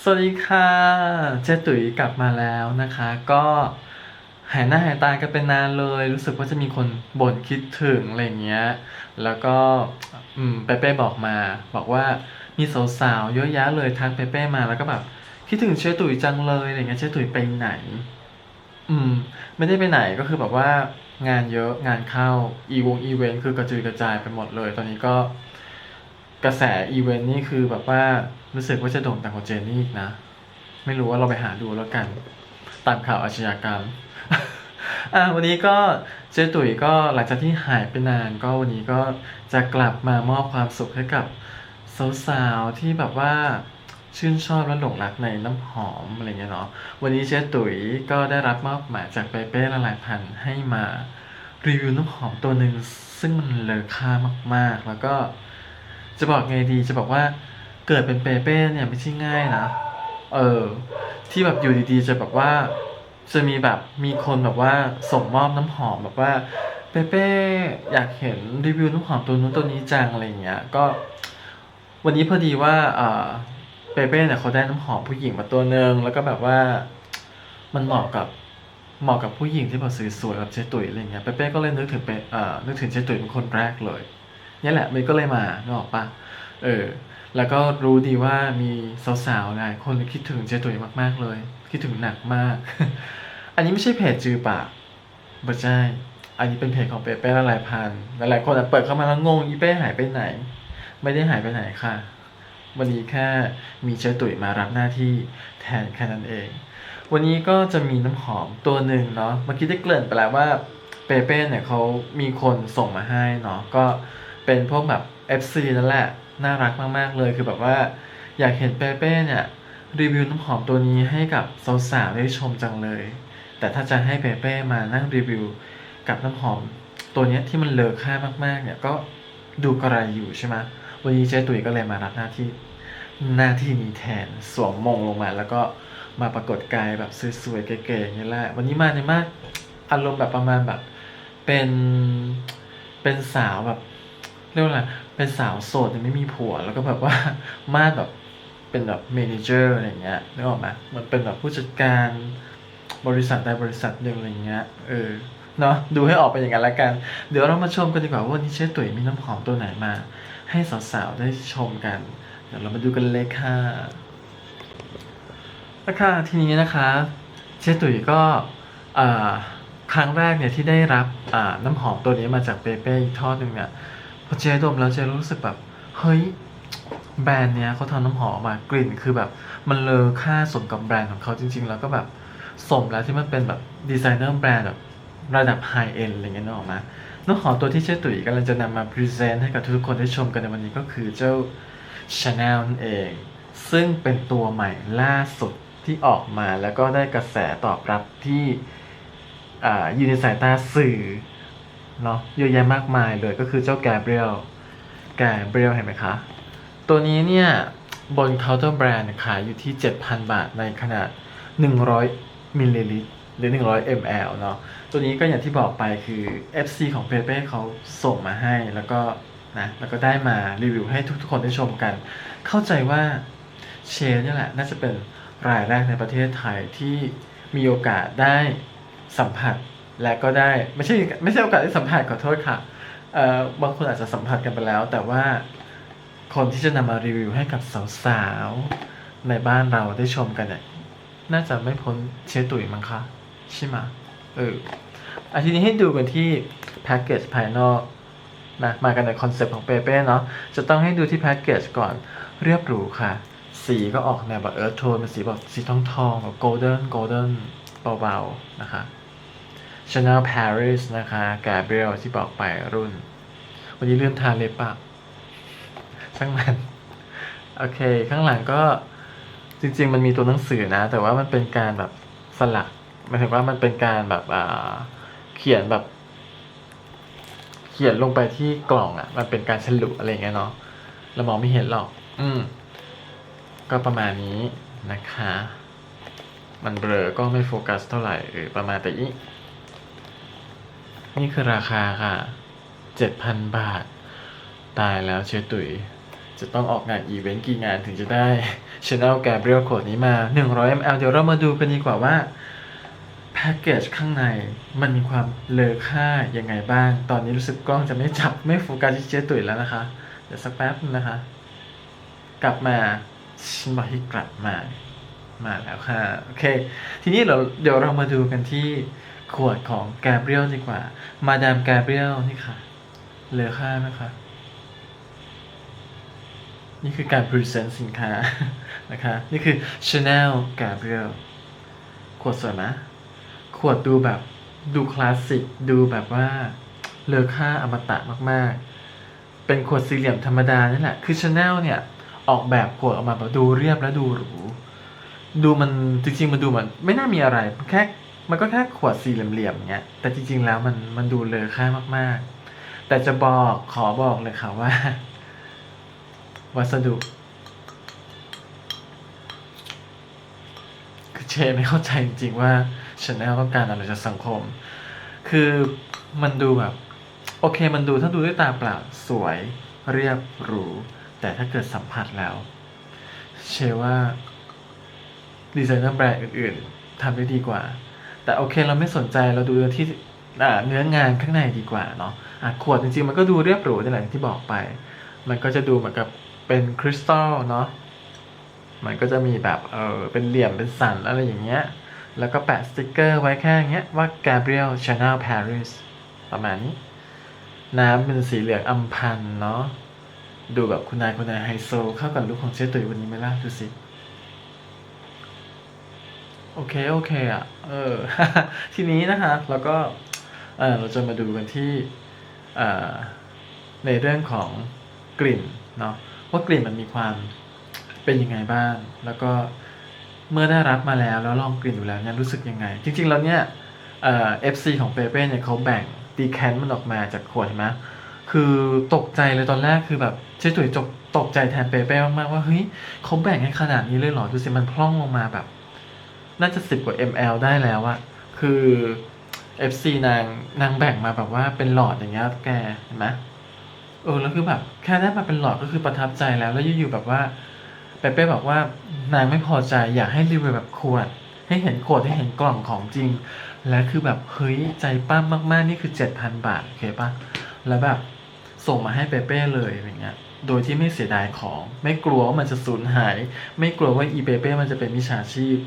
สวัสดีค่ะ เจ๊ตุ๋ยกลับมาแล้วนะคะ ก็หายหน้าหายตากันเป็นนานเลย รู้สึกว่าจะมีคนบ่นคิดถึงอะไรเงี้ย แล้วก็อืมเป้เป้บอกมา บอกว่ามีสาวๆเยอะแยะเลยทักเป้เป้มาแล้วก็แบบคิดถึงเจ๊ตุ๋ยจังเลยอะไรเงี้ยเจ๊ตุ๋ยไปไหน อืม ไม่ได้ไปไหนก็คือแบบว่างานเยอะงานเข้าอีวงอีเวนต์คือกระจุยกระจายไปหมดเลย ตอนนี้ก็ กระแสอีเวนต์นี่คือแบบว่ารู้สึกว่าจะโด่งดังกว่าเจนนี่อีกนะ ไม่รู้ว่าเราไปหาดูแล้วกัน ตามข่าวอาชญากรรม อะวันนี้ก็เจ๊ตุ๋ยก็หลังจากที่หายไปนานก็วันนี้ก็จะกลับมามอบความสุขให้กับสาวๆที่แบบว่าชื่นชอบและหลงรักในน้ำหอมอะไรเงี้ยเนาะ วันนี้เจ๊ตุ๋ยก็ได้รับมอบหมายจากเปเป้ละลายพันธุ์ให้มารีวิวน้ำหอมตัวหนึ่งซึ่งมันเลอค่ามากๆ แล้วก็ จะบอกไงดีจะบอกว่าเกิดเป็นเปเป้เนี่ยไม่ใช่ง่ายนะ เออ ที่แบบอยู่ดีๆ จะแบบว่า จะมีแบบมีคนแบบว่าส่งมอบน้ำหอมแบบว่าเปเป้อยากเห็นรีวิวน้ำหอมตัวนู้นตัวนี้จังอะไรอย่างเงี้ย ก็ วันนี้พอดีว่าเออเปเป้เนี่ยเขาได้น้ำหอมผู้หญิงมาตัวหนึ่งแล้วก็แบบว่ามันเหมาะกับเหมาะกับผู้หญิงที่แบบสวยๆแบบเจ๊ตุ๋ยอะไรเงี้ยเปเป้ก็เลยนึกถึงเปเอ่อนึกถึงเจ๊ตุ๋ยเป็นคนแรกเลย นี่แหละมันก็เลยมานึกอกปะเออ แล้วก็รู้ดีว่ามีสาวๆหลายคนคิดถึงเจตุ๋ยมากๆเลย คิดถึงหนักมาก อันนี้ไม่ใช่เพจจือปากไม่ใช่ อันนี้เป็นเพจของเป้เป้ละลายพันหลายๆคนอะเปิดเข้ามาแล้วงงอีเป้หายไปไหน ไม่ได้หายไปไหนค่ะ วันนี้แค่มีเจตุ๋ยมารับหน้าที่แทนแค่นั้นเอง วันนี้ก็จะมีน้ำหอมตัวหนึ่งเนาะ เมื่อกี้ได้เกริ่นไปแล้วว่าเปเป้เนี่ยเขามีคนส่งมาให้เนาะ ก็ เป็นพวกแบบ FC นั่นแหละ น่ารักมากๆเลย คือแบบว่า อยากเห็นเปเป้เนี่ย รีวิวน้ำหอมตัวนี้ให้กับสาวๆได้ชมจังเลย แต่ถ้าจะให้เปเป้มานั่งรีวิวกับน้ำหอมตัวนี้ที่มันเลอค่ามากๆ เนี่ยก็ดูกระไรอยู่ใช่ไหมวันนี้เจ๊ตุ๋ยก็เลยมารับหน้าที่หน้าที่นี้แทนสวมมงลงมา แล้วก็มาปรากฏกายแบบสวยๆเก๋ๆอย่างนี้แหละวันนี้มาในมากอารมณ์แบบประมาณแบบเป็นเป็นสาวแบบ รียกว่าอะไรเป็นสาวโสดแต่ไม่มีผัว แล้วก็แบบว่ามาดแบบเป็นแบบเมนเจอร์อะไรเงี้ยนึกออกไหมมันเป็นแบบผู้จัดการบริษัทใดบริษัทหนึ่งอะไรเงี้ยเออเนาะดูให้ออกเป็นอย่างนั้นละกัน เดี๋ยวเรามาชมกันดีกว่าว่าวันนี้เชฟตุ๋ยมีน้ำหอมตัวไหนมา ให้สาวๆได้ชมกัน เดี๋ยวเรามาดูกันเลยค่ะแล้วค่ะทีนี้นะคะเชฟตุ๋ยก็ครั้งแรกเนี่ยที่ได้รับน้ำหอมตัวนี้มาจากเปเป้อีกทอดหนึ่งเนี่ย พอเจดมแล้วเจรู้สึกแบบ เฮ้ย แบรนด์เนี้ยเขาทำน้ำหอมออกมากลิ่นคือแบบ มันเลอค่าสมกับแบรนด์ของเขาจริง ๆ แล้วก็แบบสมแล้วที่มันเป็นแบบดีไซเนอร์แบรนด์แบบระดับไฮเอ็นอะไรเงี้ยนึกออกไหมน้ำหอมตัวที่เชฟตุ๋ยกำลังจะนำมาพรีเซนต์ให้กับทุกคนได้ชมกันในวันนี้ก็คือเจ้า Chanel นั่นเอง ซึ่งเป็นตัวใหม่ล่าสุดที่ออกมาแล้วก็ได้กระแสตอบรับที่อ่าอยู่ในสายตาสื่อ เนาะเยอะแยะมากมายเลยก็คือเจ้าแกเบรียลแกเบรียลเห็นไหมคะ ตัวนี้เนี่ยบนเคาน์เตอร์แบรนด์ขายอยู่ที่ 7,000 บาทในขนาด 100มิลลิลิตรหรือ 100 ml เนาะตัวนี้ก็อย่างที่บอกไปคือ FC ของเปเป้เขาส่งมาให้แล้วก็นะแล้วก็ได้มารีวิวให้ทุกๆคนได้ชมกัน เข้าใจว่าเชนนี่แหละน่าจะเป็นรายแรกในประเทศไทยที่มีโอกาสได้สัมผัส และก็ได้ไม่ใช่ไม่ใช่โอกาสได้สัมผัสขอโทษค่ะเอ่อบางคนอาจจะสัมผัสกันไปแล้ว แต่ว่าคนที่จะนำมารีวิวให้กับสาวๆในบ้านเราได้ชมกันเนี่ยน่าจะไม่พ้นเชตุยมั้งคะใช่ไหมะเอออาทีนี้ให้ดูกันที่แพ็กเกจภายนอกนะมากันในคอนเซปต์ของเปเป้เนาะจะต้องให้ดูที่แพ็กเกจก่อนเรียบหรูค่ะ สีก็ออกแนวแบบเอิร์ธโทนเป็นสีแบบสีทองทองแบบโกลเด้นโกลเด้นเบาๆนะคะ Chanel Paris นะคะ Gabriel ที่บอกไปรุ่น วันนี้เลื่อนทาเล็บปะช่างมัน โอเค ข้างหลังก็จริง ๆ มันมีตัวหนังสือนะ แต่ว่ามันเป็นการแบบสลักหมายถึงว่ามันเป็นการแบบเขียนแบบ เขียนลงไปที่กล่องอะ่ะ มันเป็นการฉลุอะไรเงี้ยเนาะเรามองไม่เห็นหรอก อืม ก็ประมาณนี้นะคะ มันเบลอก็ไม่โฟกัสเท่าไหร่เออประมาณแต่อี นี่คือราคาค่ะเจ็ดพันบาท ตายแล้วเชฟตุ๋ยจะต้องออกงานอีเวนต์กี่งานถึงจะได้ Chanel Gabriel ขวดนี้มา 100 ml เดี๋ยวเรามาดูกันดีกว่าว่าแพ็กเกจข้างในมันมีความเลอค่ายังไงบ้าง ตอนนี้รู้สึกกล้องจะไม่จับไม่โฟกัสที่เจ๊ตุ๋ยแล้วนะคะ เดี๋ยวสักแป๊บนึงนะคะ กลับมาฉันบอกให้กลับมามาแล้วค่ะ โอเค ทีนี้เราเดี๋ยวเรามาดูกันที่ ขวดของแกเบรียลดีกว่า มาดามแกเบรียลนี่ค่ะเลอค่านะคะนี่คือการพรีเซนต์สินค้านะคะ นี่คือ Chanel Gabriel ขวดสวยไหมขวดดูแบบดูคลาสสิก ดูแบบว่าเลอค่าอมตะมาก ๆ เป็นขวดสี่เหลี่ยมธรรมดานี่แหละ คือ Chanel เนี่ย ออกแบบขวดออกมาแบบดูเรียบและดูหรู ดูมันจริง ๆ มันดูเหมือนไม่น่ามีอะไร แค่ มันก็แค่ขวดสี่เหลี่ยมๆเงี้ย แต่จริงๆแล้วมันมันดูเลอค่ามากๆ แต่จะบอกขอบอกเลยค่ะว่า วัสดุ คือเชไม่เข้าใจจริงๆว่าชาแนลต้องการอะไรจากสังคม คือมันดูแบบ โอเคมันดูถ้าดูด้วยตาเปล่าสวยเรียบหรู แต่ถ้าเกิดสัมผัสแล้ว เชื่อว่าดีไซเนอร์แบรนด์อื่นๆทำได้ดีกว่า แต่โอเคเราไม่สนใจเราดูที่เนื้องานข้างในดีกว่าเนาะะขวดจริงๆ มันก็ดูเรียบหรูในแหละอย่างที่บอกไป มันก็จะดูเหมือนกับเป็นคริสตัลเนาะมันก็จะมีแบบเออเป็นเหลี่ยมเป็นสันอะไรอย่างเงี้ยแล้วก็แปะสติกเกอร์ไว้แค่เงี้ยว่า Gabriel Chanel Paris ประมาณนี้ น้ำเป็นสีเหลืองอำพันเนาะดูแบบคุณนายคุณนายไฮโซเข้ากับลุคของเชฟตุ๋ยวันนี้ไหมล่ะ ดูสิ โอเค โอเคอะ เออ ทีนี้นะคะแล้วก็เออเราจะมาดูกันที่เอ่อในเรื่องของกลิ่นเนาะว่ากลิ่นมันมีความเป็นยังไงบ้าง แล้วก็เมื่อได้รับมาแล้วแล้วลองกลิ่นดูแล้วเนี่ยรู้สึกยังไง จริงๆแล้วเนี่ยเอ่อ FC ของเปเป้เนี่ยเขาแบ่งดีแคนมันออกมาจากขวดเห็นไหมคือตกใจเลยตอนแรกคือแบบเจ๊ตุ๋ยจกตกใจแทนเปเป้มากๆว่าเฮ้ยเขาแบ่งให้ขนาดนี้เลยเหรอดูสิมันพร่องลงมาแบบ น่าจะสิบกว่า ml ได้แล้วอะคือ FC นางนางแบ่งมาแบบว่าเป็นหลอดอย่างเงี้ยแกเห็นไหมเออแล้วคือแบบแค่ได้มาเป็นหลอดก็คือประทับใจแล้ว แล้วอยู่ๆแบบว่าเปเป้บอกว่านางไม่พอใจอยากให้รีวิวแบบขวด ให้เห็นขวดให้เห็นกล่องของจริง และคือแบบเฮ้ยใจปั้มมากๆนี่คือ7,000บาทโอเคปะแล้วแบบส่งมาให้เปเป้เลยอย่างเงี้ยโดยที่ไม่เสียดายของ ไม่กลัวว่ามันจะสูญหาย ไม่กลัวว่าอีเปเป้มันจะเป็นมิจฉาชีพ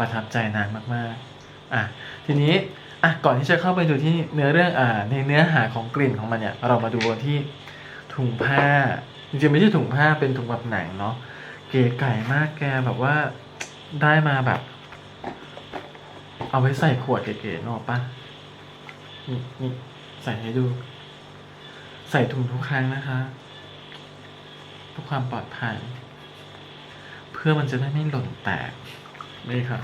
ประทับใจนางมากๆอะทีนี้อะก่อนที่จะเข้าไปดูที่เนื้อเรื่องอ่าในเนื้อหาของกลิ่นของมันเนี่ยเรามาดูที่ถุงผ้าจริงๆไม่ใช่ถุงผ้าเป็นถุงแบบหนังเนาะเก๋ไก่มากแกแบบว่าได้มาแบบ เอาไว้ใส่ขวดเก๋ๆเนกอะปะนี่นี่ใส่ให้ดู ใส่ถุงทุกครั้งนะคะเพื่อความปลอดภัย เพื่อมันจะได้ไม่หล่นแตก นี่ค่ะ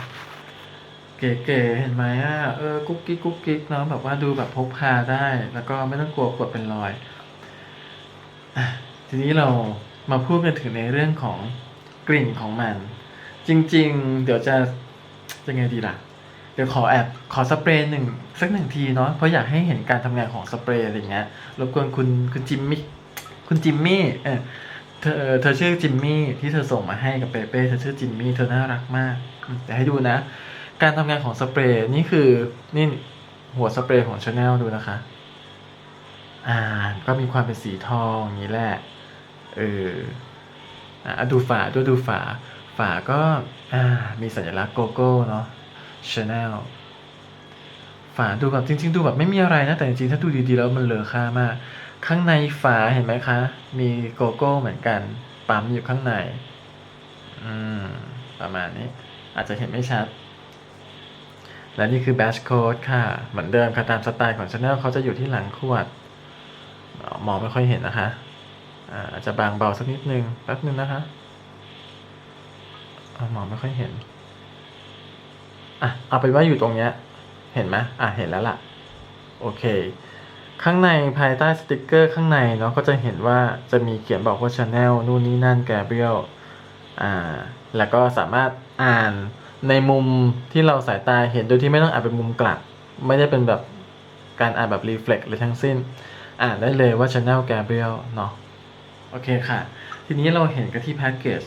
เก๋ๆเห็นไหมอะเออกุ๊กกิ๊กกุ๊กกิ๊กเนาะแบบว่าดูแบบพกพาได้ แล้วก็ไม่ต้องกลัวกดเป็นรอยอทีนี้เรามาพูดกันถึงในเรื่องของกลิ่นของมัน จริง ๆ เดี๋ยวจะยังไงดีล่ะ เดี๋ยวขอแอบขอสเปรย์หนึ่งสักหนึ่งทีเนาะเพราะอยากให้เห็นการทำงานของสเปรย์อะไรเงี้ยรบกวนคุณคุณจิมมี่คุณจิมมี่เออเธอเออเธอชื่อจิมมี่ที่เธอส่งมาให้กับเปเป้เธอชื่อจิมมี่เธอน่ารักมาก อืมเดี๋ยวให้ดูนะ การทำงานของสเปรย์นี่คือนี่หัวสเปรย์ของชาแนลดูนะคะ อ่า ก็มีความเป็นสีทองอย่างนี้แหละเอออะดูฝาด้วยดูฝา ฝาก็อ่ามีสัญลักษณ์โกโก้เนาะ Chanel ฝาดูแบบจริง ๆ ดูแบบไม่มีอะไรนะ แต่จริงๆถ้าดูดีๆแล้วมันเลอค่ามาก ข้างในฝาเห็นไหมคะ มีโกโก้เหมือนกัน ปั๊มอยู่ข้างใน อืม ประมาณนี้ อาจจะเห็นไม่ชัด และนี่คือ batch code ค่ะ เหมือนเดิมค่ะตามสไตล์ของ Chanel เขาจะอยู่ที่หลังขวด มองไม่ค่อยเห็นนะคะ อาจจะบางเบาสักนิดนึง แป๊บนึงนะคะอมองไม่ค่อยเห็น อะ เอาเป็นว่าอยู่ตรงเนี้ย เห็นไหมอะ เห็นแล้วล่ะ โอเค ข้างในภายใต้สติกเกอร์ข้างในเนาะก็จะเห็นว่าจะมีเขียนบอกว่า Chanel นู่นนี่นั่นแกเบรียลอ่า แล้วก็สามารถ อ่านในมุมที่เราสายตาเห็นโดยที่ไม่ต้องอ่านเป็นมุมกลับ ไม่ได้เป็นแบบการอ่านแบบรีเฟล็กเลยทั้งสิ้น อ่านได้เลยว่า Chanel Gabriel เนาะโอเคค่ะ ทีนี้เราเห็นกันที่แพ็กเกจ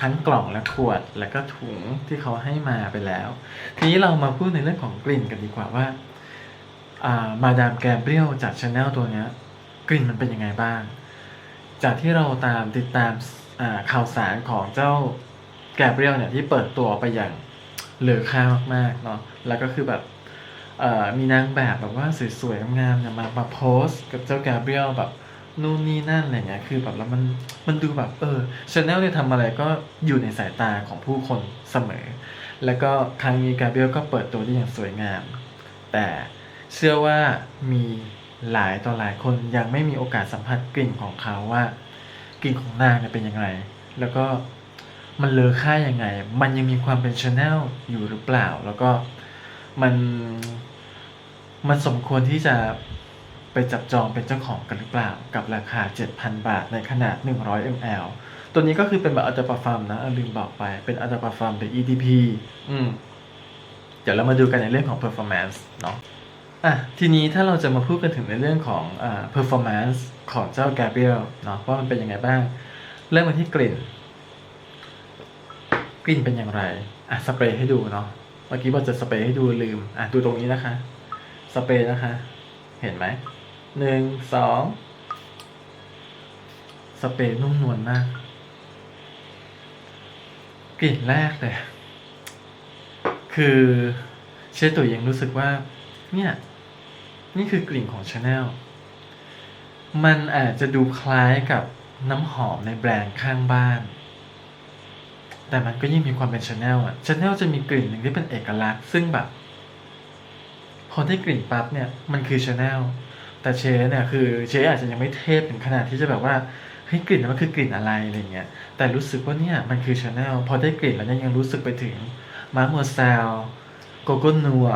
ทั้งกล่องและขวดและก็ถุงที่เขาให้มาไปแล้ว ทีนี้เรามาพูดในเรื่องของกลิ่นกันดีกว่าว่าอ่ามาดามแกเบรียลจากชาแนลตัวเนี้ยกลิ่นมันเป็นยังไงบ้าง จากที่เราตามติดตามข่าวสารของเจ้า แกเบรียลเนี่ยที่เปิดตัวไปอย่างเหลือค่ามากๆเนาะแล้วก็คือแบบมีนางแบบแบบว่าสวยๆงามๆเนี่ยมามาโพสกับเจ้าแกเบรียลแบบนู่นนี่นั่นอะไรเงี้ยคือแบบแล้วมันมันดูแบบเออชาแนลเนี่ยทำอะไรก็อยู่ในสายตาของผู้คนเสมอ แล้วก็ครั้งนี้แกเบรียลก็เปิดตัวได้อย่างสวยงาม แต่เชื่อว่ามีหลายต่อหลายคนยังไม่มีโอกาสสัมผัสกลิ่นของเขาว่ากลิ่นของนางเนี่ยเป็นยังไงแล้วก็ มันเลอค่ายังไง มันยังมีความเป็นชาแนลอยู่หรือเปล่า แล้วก็มันมันสมควรที่จะไปจับจองเป็นเจ้าของกันหรือเปล่า กับราคา 7,000 บาทในขนาด 100 ml ตัวนี้ก็คือเป็นแบบอัลตราปาฟัมนะลืมบอกไปเป็นอัลตราปาฟัมหรือ EDP อืมเดี๋ยวเรามาดูกันในเรื่องของ performance เนาะอะทีนี้ถ้าเราจะมาพูดกันถึงในเรื่องของอ่า performance ของเจ้า Gabriel เนาะว่ามันเป็นยังไงบ้าง เริ่มมาที่กลิ่น ลิ่นเป็นอย่างไรอะสเปรย์ให้ดูเนาะเมื่อกี้บอกจะสเปรย์ให้ดูลืมอะดูตรงนี้นะคะ สเปรย์นะคะ เห็นไหมหนึ่งสองสเปรย์นุ่มนวลมากกลิ่นแรกเลยคือเชฟตุยยังรู้สึกว่า เนี่ย นี่คือกลิ่นของชาแนลมันอาจจะดูคล้ายกับน้ำหอมในแบรนด์ข้างบ้าน แต่มันก็ยิ่งมีความเป็นชาแนลอะชาแนลจะมีกลิ่นหนึ่งที่เป็นเอกลักษณ์ซึ่งแบบพอได้กลิ่นปั๊บเนี่ยมันคือชาแนลแต่เชเนี่ยคือเชอาจจะยังไม่เทพถึงขนาดที่จะแบบว่าเฮ้ยกลิ่นนั้นมันคือกลิ่นอะไรอะไรเงี้ยแต่รู้สึกว่าเนี่ยมันคือชาแนลพอได้กลิ่นแล้วเนี่ยยังรู้สึกไปถึงมาร์มอร์ซลโกโก้นัว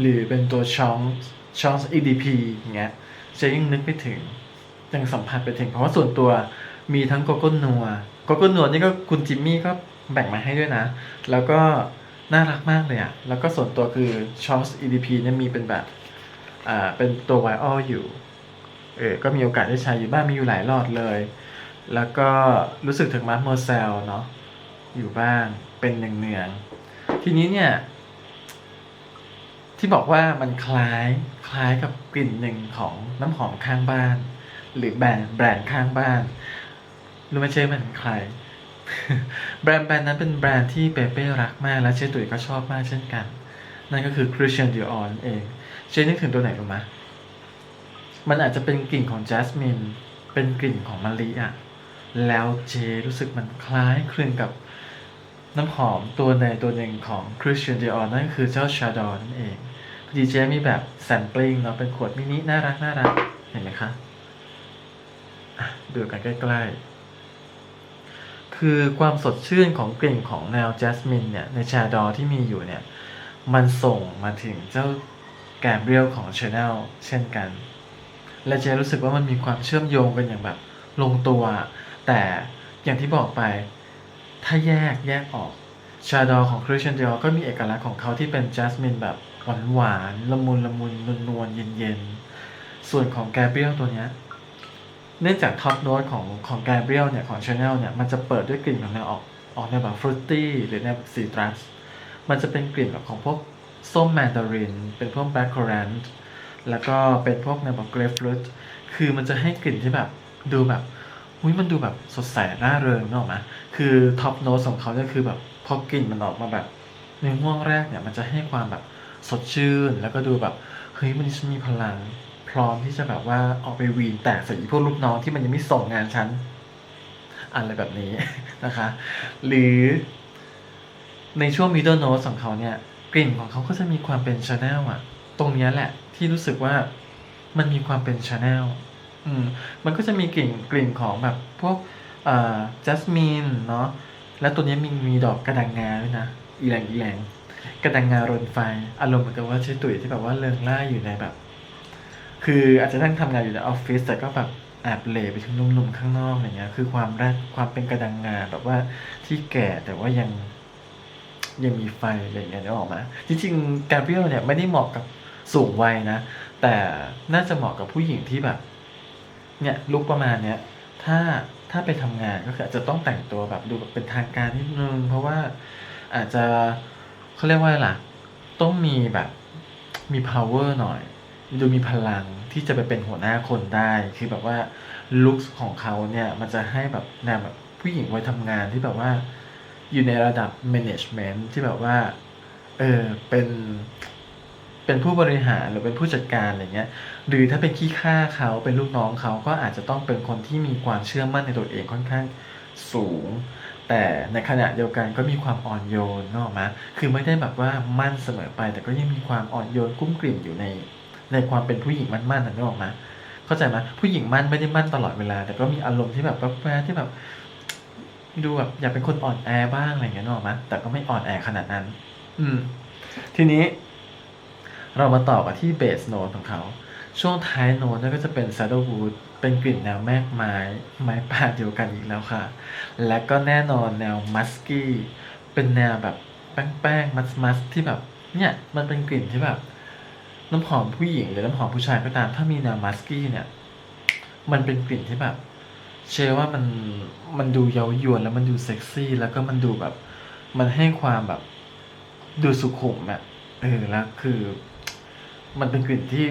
หรือเป็นตัวชองชอง EDP อย่างเงี้ยเชยังนึกไปถึงยังสัมผัสไปถึงเพราะว่าส่วนตัวมีทั้งโกโก้นัว โกโก้นัวนี่ก็คุณจิมมี่ก็แบ่งมาให้ด้วยนะ แล้วก็น่ารักมากเลยอะแล้วก็ส่วนตัวคือชอง EDP เนี่ยมีเป็นแบบอ่าเป็นตัวไวออลอยู่เออก็มีโอกาสได้ใช้อยู่บ้างมีอยู่หลายหลอดเลย แล้วก็รู้สึกถึงมาร์คโมเซลเนาะอยู่บ้างเป็นเนืองๆทีนี้เนี่ย ที่บอกว่ามันคล้ายคล้ายกับกลิ่นหนึ่งของน้ำหอมข้างบ้าน หรือแบรนด์แบรนด์ข้างบ้าน รู้ไหมเช่มันใคร แบรนด์แบรนด์นั้นเป็นแบรนด์ที่เปเป้รักมาก และเชตุ๋ยก็ชอบมากเช่นกัน นั่นก็คือ Christian Dior นั่นเองเชนึกถึงตัวไหนรู้ไหมมันอาจจะเป็นกลิ่นของจัสมิน เป็นกลิ่นของมะลิอะ แล้วเจรู้สึกมันคล้ายคลึงกับน้ำหอมตัวในตัวหนึ่งของ Christian Dior นั่นคือเจ้า Chardon นั่นเองพอดีเจมีแบบแซมปลิงเนาะเป็นขวดมินิน่ารักน่ารักเห็นไหมคะะดูกันใกล้ๆ คือความสดชื่นของกลิ่นของแนวจัสมินเนี่ยในชาดอที่มีอยู่เนี่ยมันส่งมาถึงเจ้าแกมเบรียลของ Chanel เช่นกัน และเจรู้สึกว่ามันมีความเชื่อมโยงกันอย่างแบบลงตัว แต่อย่างที่บอกไปถ้าแยกแยกออกชาดอของ Christian Dior ก็มีเอกลักษณ์ของเขาที่เป็นจัสมินแบบหวานหวานละมุนละมุนนวลนวลเย็นเย็นๆส่วนของแกเบรียลตัวเนี้ย เนื่องจากท็อปโน้ตของของแกเบรียลเนี่ยของ Chanel เนี่ยมันจะเปิดด้วยกลิ่นของแนวออกออกแนวแบบฟรุตตี้หรือแนวซีตรัสมันจะเป็นกลิ่นแบบของพวกส้มแมนดาริน เป็นพวกแบล็คคอรันต์แล้วก็เป็นพวกแนวแบบเกรฟฟรุตคือมันจะให้กลิ่นที่แบบดูแบบอุ้ยมันดูแบบสดใสร่าเริงเนกอะไหมคือท็อปโน้ตของเขาเนี่ยคือแบบพอกลิ่นมันออกมาแบบในห่วงแรกเนี่ยมันจะให้ความแบบสดชื่น แล้วก็ดูแบบเฮ้ยมันฉันมีพลัง พร้อมที่จะแบบว่าออกไปวีนแตกใส่อีพวกลูกน้องที่มันยังไม่ส่งงานฉันอะไรแบบนี้นะคะ หรือในช่วง middle note ของเขาเนี่ยกลิ่นของเขาก็จะมีความเป็นชาแนลอะตรงนี้แหละที่รู้สึกว่ามันมีความเป็นชาแนลอืมมันก็จะมีกลิ่นกลิ่นของแบบพวกอ่าจัสมินเนาะแล้วตัวนี้มีมีดอกกระดังงาด้วยนะอีแหลงอีแหลงกระดังงารนไฟ อารมณ์เหมือนกับว่าใช้ตุ๋ยที่แบบว่าเริงล่าอยู่ในแบบ คืออาจจะนั่งทำงานอยู่ในออฟฟิศแต่ก็แบบแอบเหลไปถึงหนุ่มๆข้างนอกอะไรเงี้ย คือความแรกความเป็นกระดังงาแบบว่าที่แก่แต่ว่ายังยังมีไฟอะไรเงี้ยนึกออกมาจริงๆการเบรียลเนี่ยไม่ได้เหมาะกับสูงวัยนะ แต่น่าจะเหมาะกับผู้หญิงที่แบบ เนี่ยลุกประมาณเนี้ยถ้าถ้าไปทำงานก็คืออาจจะต้องแต่งตัวแบบดูแบบเป็นทางการนิดนึง เพราะว่าอาจจะเขาเรียกว่าอะไรล่ะ ต้องมีแบบมี power หน่อย ดูมีพลังที่จะไปเป็นหัวหน้าคนได้ คือแบบว่าลุคของเขาเนี่ย มันจะให้แบบแนวแบบผู้หญิงวัยทำงานที่แบบว่า อยู่ในระดับ management ที่แบบว่า เออเป็นเป็นผู้บริหารหรือเป็นผู้จัดการอะไรเงี้ย หรือถ้าเป็นขี้ข้าเขาเป็นลูกน้องเขาก็อาจจะต้องเป็นคนที่มีความเชื่อมั่นในตัวเองค่อนข้างสูง แต่ในขณะเดียวกันก็มีความอ่อนโยนเนกอะไหมคือไม่ได้แบบว่ามั่นเสมอไป แต่ก็ยังมีความอ่อนโยนกุ้มกลิ่มอยู่ใน ในความเป็นผู้หญิงมั่นๆนะนึกออกไหมเข้าใจไหมผู้หญิงมั่นไม่ได้มั่นตลอดเวลา แต่ก็มีอารมณ์ที่แบบแวบๆที่แบบ ดูแบบอยากเป็นคนอ่อนแอบ้างอะไรอย่างเงี้ยนึกออกไหมแต่ก็ไม่อ่อนแอขนาดนั้น อืม ทีนี้ เรามาต่อกันที่เบสโน้ตของเขา ช่วงท้ายโน้ตนี่ยก็จะเป็น Saddlewood เป็นกลิ่นแนวแมกไม้ ไม้ป่าเดียวกันอีกแล้วค่ะ และก็แน่นอนแนวมัสกี้เป็นแนวแบบแป้งๆมัสๆที่แบบ เนี่ย มันเป็นกลิ่นที่แบบ น้ำหอมผู้หญิงหรือน้ำหอมผู้ชายก็ตาม ถ้ามีแนวมัสกี้เนี่ย มันเป็นกลิ่นที่แบบ เชื่อว่ามันมันดูเย้ายวนแล้วมันดูเซ็กซี่ แล้วก็มันดูแบบ มันให้ความแบบ ดูสุขุมอะเออแล้วคือ มันเป็นกลิ่นที่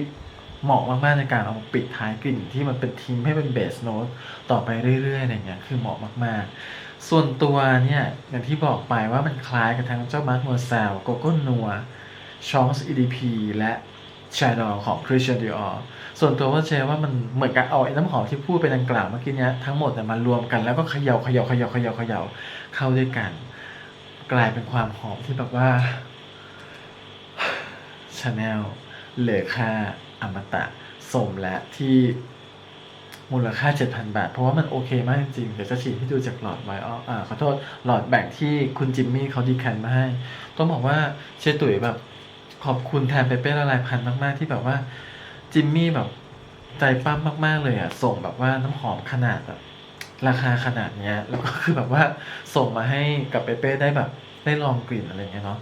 เหมาะมากๆในการเอาปิดท้ายกลิ่นที่มันเป็นทิ้งให้เป็นเบสโน้ตต่อไปเรื่อยๆอะไรเงี้ยคือเหมาะมากๆ ส่วนตัวเนี่ยอย่างที่บอกไปว่ามันคล้ายกับทั้งเจ้ามาร์คโมเซลโกโก้นัวชองส์ EDP และ ชาดอของ Christian Dior ส่วนตัวว่าเชว่ามันเหมือนกับเอาไอ้น้ำหอมที่พูดไปดังกล่าวเมื่อกี้เนี้ยทั้งหมดเนี่ยมารวมกันแล้วก็เขย่าเขย่าเขย่าเขย่าเขย่าเข้าด้วยกัน กลายเป็นความหอมที่แบบว่าชาแนลเหลือค่าอมตะสมและที่มูลค่า 7,000 บาท เพราะว่ามันโอเคมากจริงๆเดี๋ยวจะฉีดให้ดูจากหลอดไวอออ่าขอโทษ หลอดแบ่งที่คุณจิมมี่เขาดีแคนมาให้ ต้องบอกว่าเชยตุ๋ยแบบ ขอบคุณแทนเปเป้ละลายพันธ์มากๆ ที่แบบว่า จิมมี่แบบใจปั้มมากๆเลยอะ ส่งแบบว่าน้ำหอมขนาดแบบราคาขนาดเนี้ย แล้วก็คือแบบว่าส่งมาให้กับเปเป้ได้แบบ ได้ลองกลิ่นอะไรเงี้ยเนาะ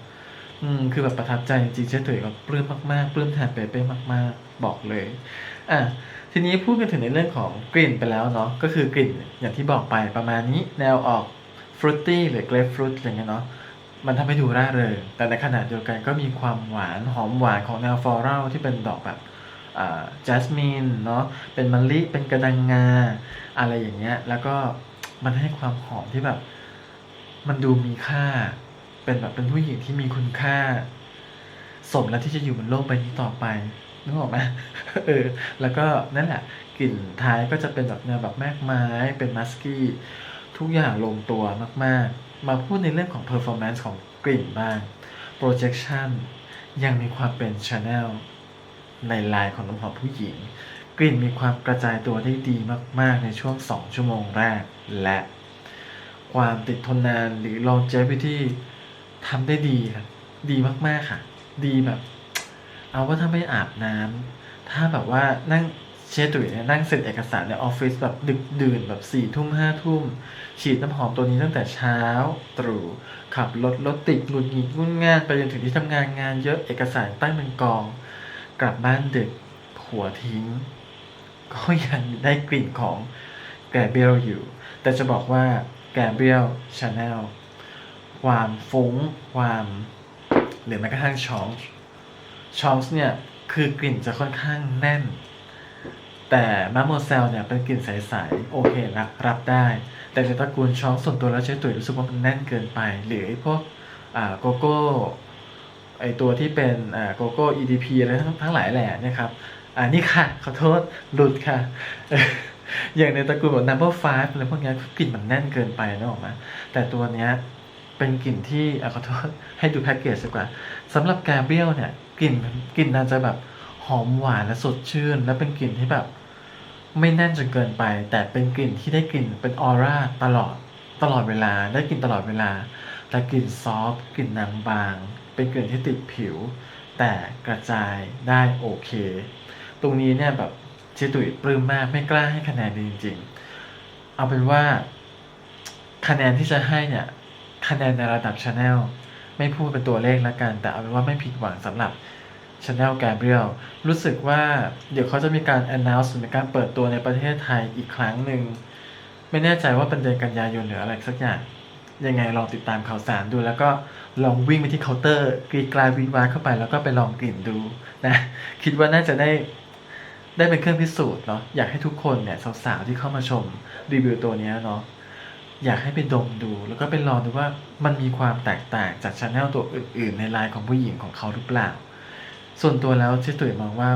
อืมคือแบบประทับใจจริงๆเจ๊ตุ๋ยก็ปลื้มมากๆปลื้มแทนเปเป้มาก ๆ บอกเลย อะทีนี้พูดกันถึงในเรื่องของกลิ่นไปแล้วเนาะก็คือกลิ่นอย่างที่บอกไปประมาณนี้แนวออกฟรุตตี้หรือเกรปฟรุตอะไรเงี้ยเนาะ มันทำให้ดูร่าเริงแต่ในขณะเดียวกันก็มีความหวานหอมหวานของแนวฟลอรัลที่เป็นดอกแบบจัสมินเนาะเป็นมะลิเป็นกระดังงา อะไรอย่างเงี้ย แล้วก็มันให้ความหอมที่แบบ มันดูมีค่า เป็นแบบเป็นผู้หญิงที่มีคุณค่า สมแล้วที่จะอยู่บนโลกใบนี้ต่อไปนึกออกไหมเออ แล้วก็นั่นแหละกลิ่นท้ายก็จะเป็นแบบแนวแบบแมกไม้เป็นมัสกี้ ทุกอย่างลงตัวมาก ๆ มาพูดในเรื่องของ performance ของกลิ่นบ้าง projection ยังมีความเป็น channel ในลายของน้ำหอมผู้หญิง กลิ่นมีความกระจายตัวได้ดีมาก ๆ ในช่วง 2 ชั่วโมงแรก และ ความติดทนนานหรือ longevity ทำได้ดีครับดีมาก ๆ ค่ะ ดีแบบ เอาว่าถ้าไม่อาบน้ำถ้าแบบว่านั่ง เชตุยเนี่ยนั่งเซ็นเอกสารในออฟฟิศแบบดึกดื่นแบบสี่ทุ่มห้าทุ่ม ฉีดน้ำหอมตัวนี้ตั้งแต่เช้าตรู่ขับรถรถติดหงุดหงิดงุ่นง่านไปจนถึงที่ทำงานงานเยอะเอกสารตั้งเป็นกอง กลับบ้านดึกหัวทิ้ง ก็ยังได้กลิ่นของแกรเบลอยู่ แต่จะบอกว่าแกรเบลชาแนลความฟุ้ง ความหรือแม้กระทั่งชองชองส์เนี่ยคือกลิ่นจะค่อนข้างแน่น แต่มาโมเซลเนี่ยเป็นกลิ่นใสๆโอเครับรับได้ แต่ในตระกูลชองส่วนตัวแล้วเจ๊ตุ๋ยรู้สึกว่ามันแน่นเกินไป หรือไอ้พวกอ่าโกโก้ไอตัวที่เป็นอ่าโกโก้ EDP อะไรทั้งทั้งหลายแหละนะครับอ่านี่ค่ะ ขอโทษหลุดค่ะ อย่างในตระกูลแบบ number five อะไรพวกนี้กลิ่นมันแน่นเกินไปนะออกมาแต่ตัวเนี้ยเป็นกลิ่นที่อขอโทษให้ดูแพ็กเกจดีกว่าสำหรับแกเบรียลเนี่ยกลิ่นกลิ่นน่าจะแบบหอมหวานและสดชื่น และเป็นกลิ่นที่แบบ ไม่แน่นจนเกินไป แต่เป็นกลิ่นที่ได้กลิ่นเป็นออร่าตลอดตลอดเวลา ได้กลิ่นตลอดเวลา แต่กลิ่นซอฟต์กลิ่นนังบาง เป็นกลิ่นที่ติดผิว แต่กระจายได้โอเค ตรงนี้เนี่ยแบบชิตุยปลื้มมากไม่กล้าให้คะแนนจริง ๆ เอาเป็นว่า คะแนนที่จะให้เนี่ยคะแนนในระดับชาแนลไม่พูดเป็นตัวเลขแล้วกัน แต่เอาเป็นว่าไม่ผิดหวังสำหรับ Chanel Gabriel รู้สึกว่าเดี๋ยวเขาจะมีการ announce หรือมีการเปิดตัวในประเทศไทยอีกครั้งหนึ่ง ไม่แน่ใจว่าเป็นเดือนกันยายนหรืออะไรสักอย่าง ยังไงลองติดตามข่าวสารดู แล้วก็ลองวิ่งไปที่เคาน์เตอร์กรีดกลายวีดวาเข้าไปแล้วก็ไปลองกลิ่นดูนะคิดว่าน่าจะได้ได้เป็นเครื่องพิสูจน์เนาะอยากให้ทุกคนเนี่ยสาวๆที่เข้ามาชมรีวิวตัวเนี้ยเนาะอยากให้ไปดมดู แล้วก็ไปลองดูว่ามันมีความแตกต่างจากชาแนลตัวอื่น ๆ ในไลน์ของผู้หญิงของเขาหรือเปล่า ส่วนตัวแล้วเจ๊ตุ๋ยมองว่า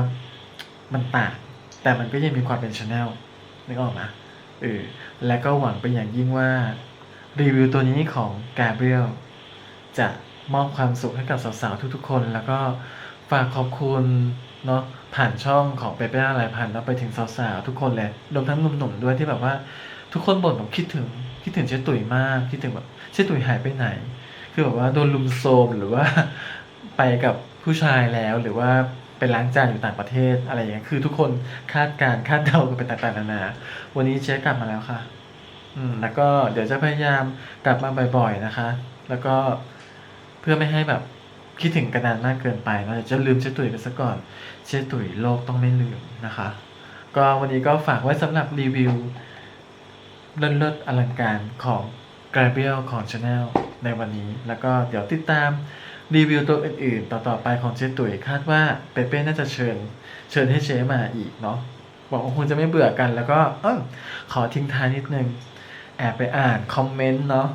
มันต่างแต่มันก็ยังมีความเป็นชาแนลนึกออกไหมเออและก็หวังเป็นอย่างยิ่งว่า รีวิวตัวนี้ของกาเบรียลจะมอบความสุขให้กับสาวๆ ทุกๆ คน แล้วก็ฝากขอบคุณเนาะผ่านช่องของเปเป้อะไรพันแล้วไปถึงสาวๆ ทุกคนเลยรวมทั้งหนุ่มๆด้วยที่แบบว่า ทุกคนบ่นแบบคิดถึงคิดถึงเจ๊ตุ๋ยมากคิดถึงแบบเจ๊ตุ๋ยหายไปไหน คือแบบว่าโดนลุมโซมหรือว่าไปกับ ผู้ชายแล้วหรือว่าไปล้างจานอยู่ต่างประเทศอะไรอย่างเงี้ยคือทุกคนคาดการคาดเดากันไปต่างๆนานา วันนี้เจ๊กลับมาแล้วค่ะ อืม แล้วก็เดี๋ยวจะพยายามกลับมาบ่อย ๆ นะคะ แล้วก็เพื่อไม่ให้แบบคิดถึงกันนานมากเกินไปเนอะเดี๋ยวจะลืมเชตุ๋ยไปซะก่อน เชตุ๋ยโลกต้องไม่ลืมนะคะ ก็วันนี้ก็ฝากไว้สำหรับรีวิวเลิศๆอลังการของ g r a b i e l ของ Channel ในวันนี้ แล้วก็เดี๋ยวติดตาม รีวิวตัวอื่นๆ ต่อๆไปของเชตุ๋ยคาดว่าเปเป้น่าจะเชิญ เชิญให้เชมาอีกเนาะหวังว่าคงจะไม่เบื่อกัน แล้วก็เออขอทิ้งท้ายนิดนึง แอบไปอ่านคอมเมนต์เนาะ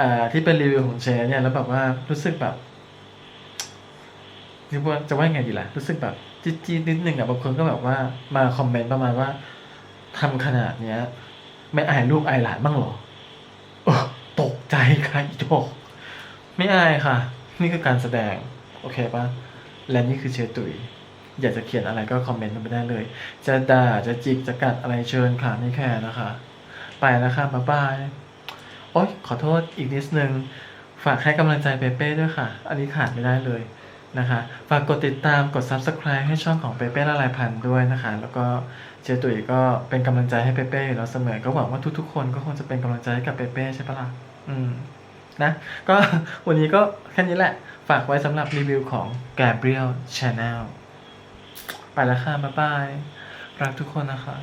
อ่าที่เป็นรีวิวของเชเนี่ยแล้วแบบว่ารู้สึกแบบจะว่าจะว่าไงดีล่ะ รู้สึกแบบจี๊ดๆนิดนึงอะบางคนก็แบบว่ามาคอมเมนต์ประมาณว่าทำขนาดเนี้ย ไม่อายลูกอายหลานบ้างหรออตกใจค่ะอีโจกไม่อายค่ะ นี่คือการแสดง โอเคปะและนี่คือเชตุย อยากจะเขียนอะไรก็คอมเมนต์มาได้เลย จะด่าจะจิกจะกัดอะไรเชิญค่ะไม่แคร์นะคะ ไปแล้วค่ะบ๊ายบาย โอ๊ยขอโทษอีกนิดนึง ฝากให้กำลังใจเปเป้ด้วยค่ะ อันนี้ขาดไม่ได้เลยนะคะ ฝากกดติดตามกด Subscribe ให้ช่องของเปเป้ละลายพันด้วยนะคะ แล้วก็เจตุยก็เป็นกำลังใจให้เปเป้อยู่แล้วเสมอ ก็หวังว่าทุกๆ คนก็คงจะเป็นกำลังใจให้กับเปเป้ใช่ปะล่ะ อืม นะ ก็วันนี้ก็แค่นี้แหละ ฝากไว้สำหรับรีวิวของ Gabriel Channel ไปแล้วค่ะ บ๊ายบาย รักทุกคนนะคะ